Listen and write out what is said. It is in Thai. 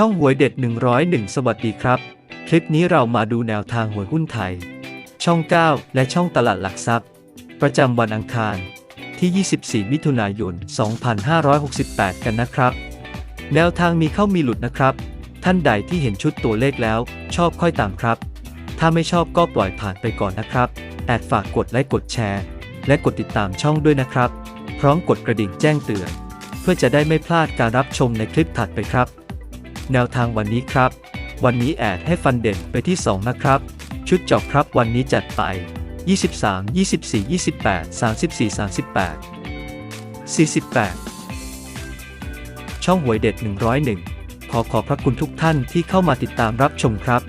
ช่องหวยเด็ด 101 สวัสดีครับ คลิปนี้เรามาดูแนวทางหวยหุ้นไทย ช่อง 9 และช่องตลาดหลักทรัพย์ ประจำวันอังคารที่ 24 มิถุนายน 2568 กันนะครับ แนวทางมีเข้ามีหลุดนะครับ ท่านใดที่เห็นชุดตัวเลขแล้ว ชอบค่อยตามครับ ถ้าไม่ชอบก็ปล่อยผ่านไปก่อนนะครับแอดฝากกดไลค์กดแชร์ และกดติดตามช่องด้วยนะครับ พร้อมกดกระดิ่งแจ้งเตือน เพื่อจะได้ไม่พลาดการรับชมในคลิปถัดไปครับ แนวทางวันนี้ครับ วันนี้แอดให้ฟันเด่นไปที่ 2 นะครับ ชุดจอบครับวันนี้จัดไป 23 24 28 34 38 48 ช่องหวยเด็ด 101 ขอขอบพระคุณทุกท่านที่เข้ามาติดตามรับชมครับ